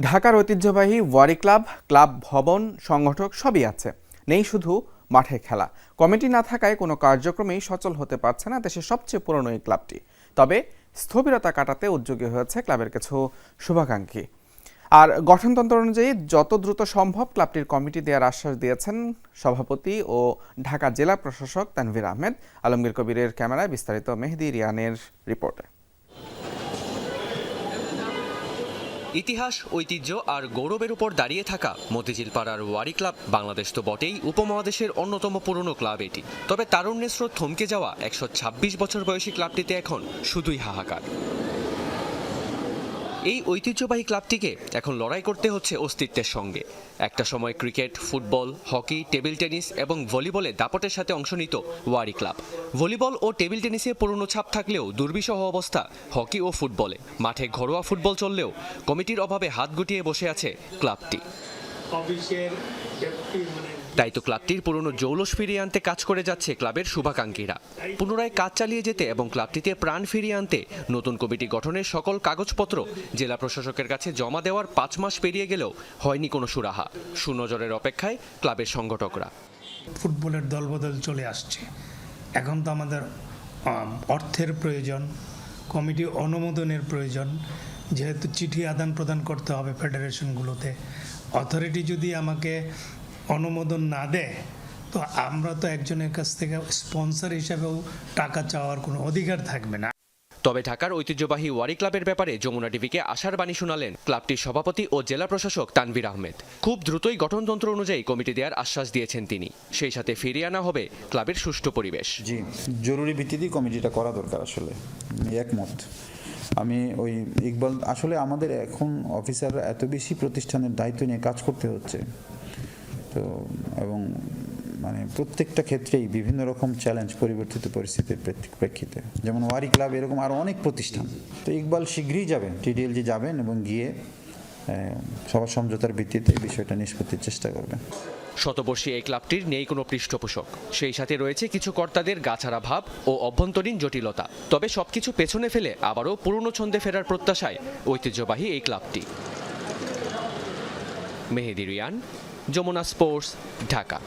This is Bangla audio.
ঢাকার ঐতিহ্যবাহী ওয়ারি ক্লাব ক্লাব ভবন, সংগঠক সবই আছে। নেই শুধু মাঠে খেলা। কমিটি না থাকায় কোনো কার্যক্রমেই সচল হতে পারছে না দেশের সবচেয়ে পুরনো এই ক্লাবটি। তবে স্থবিরতা কাটাতে উদ্যোগী হয়েছে ক্লাবের কিছু শুভাকাঙ্ক্ষী। আর গঠনতন্ত্র অনুযায়ী যত দ্রুত সম্ভব ক্লাবটির কমিটি দেওয়ার আশ্বাস দিয়েছেন সভাপতি ও ঢাকা জেলা প্রশাসক তানভীর আহমেদ। আলমগীর কবিরের ক্যামেরায় বিস্তারিত মেহেদি রিয়ানের রিপোর্টে। ইতিহাস, ঐতিহ্য আর গৌরবের উপর দাঁড়িয়ে থাকা মতিঝিল পাড়ার ওয়ারি ক্লাব বাংলাদেশ তো বটেই উপমহাদেশের অন্যতম পুরনো ক্লাব এটি। তবে তারুণ্যের স্রোত থমকে যাওয়া একশো ছাব্বিশ বছর বয়সী ক্লাবটিতে এখন শুধুই হাহাকার। এই ঐতিহ্যবাহী ক্লাবটিকে এখন লড়াই করতে হচ্ছে অস্তিত্বের সঙ্গে। একটা সময় cricket, football, hockey, table tennis এবং ভলিবলে দাপটের সাথে অংশ নিত ওয়ারি ক্লাব। ভলিবল ও টেবিল টেনিসে পুরনো ছাপ থাকলেও দুর্বিষহ অবস্থা হকি ও ফুটবলে। মাঠে ঘরোয়া ফুটবল চললেও কমিটির অভাবে হাত গুটিয়ে বসে আছে ক্লাবটি। অফিসের তাই তো ক্লাবটির পুরনো জৌলস ফিরিয়ে আনতে কাজ করে যাচ্ছে ক্লাবের শুভাকাঙ্ক্ষীরা। পুনরায় কাজ চালিয়ে যেতে এবং ক্লাবটিতে প্রাণ ফিরিয়ে আনতে নতুন কমিটি গঠনের সকল কাগজপত্র জেলা প্রশাসকের কাছে জমা দেওয়ার পাঁচ মাস পেরিয়ে গেলেও হয়নি কোনো সুরাহা। সুনজরের অপেক্ষায় ক্লাবের সংগঠকরা। ফুটবলের দলবদল চলে আসছে। এখন তো আমাদের অর্থের প্রয়োজন, কমিটি অনুমোদনের প্রয়োজন। যেহেতু চিঠি আদান প্রদান করতে হবে ফেডারেশনগুলোতে। অথরিটি যদি আমাকে অনুমোদন না দেয় তো আমরা তো একজনের কাছ থেকে স্পন্সর হিসাবেও টাকা চাওয়ার কোনো অধিকার থাকবে না। তবে ঢাকার ঐতিহ্যবাহী ওয়ারি ক্লাবের ব্যাপারে যমুনা টিভিকে আশার বাণী শোনালেন ক্লাবটির সভাপতি ও জেলা প্রশাসক তানভীর আহমেদ। খুব দ্রুতই গঠনতন্ত্র অনুযায়ী কমিটি দেওয়ার আশ্বাস দিয়েছেন তিনি। সেই সাথে ফিরিয়ে আনা হবে ক্লাবের সুষ্ঠু পরিবেশ। জি জরুরি ভিত্তিতেই কমিটিটা করা দরকার আসলে। আমি একমত। আমি ওই ইকবাল আসলে আমাদের এখন অফিসাররা এত বেশি প্রতিষ্ঠানের দায়িত্ব নিয়ে কাজ করতে হচ্ছে। তো, এবং মানে প্রত্যেকটা ক্ষেত্রেই বিভিন্ন রকম চ্যালেঞ্জ পরিবর্তিত পরিস্থিতির প্রেক্ষিতে। যেমন ওয়ারি ক্লাব এরকম আরও অনেক প্রতিষ্ঠান। তো ইকবাল শীঘ্রই যাবেন টিডিএলজি যাবেন এবং গিয়ে সবার সমঝোতার ভিত্তিতে বিষয়টা নিষ্পত্তির চেষ্টা করবেন। শতবর্ষী এই ক্লাবটির নেই কোনো পৃষ্ঠপোষক। সেই সাথে রয়েছে কিছু কর্তাদের গাছারা ভাব ও অভ্যন্তরীণ জটিলতা। তবে সবকিছু পেছনে ফেলে আবারও পুরনো ছন্দে ফেরার প্রত্যাশায় ঐতিহ্যবাহী এই ক্লাবটি। মেহেদি রিয়ান যমুনা স্পোর্টস ঢাকা।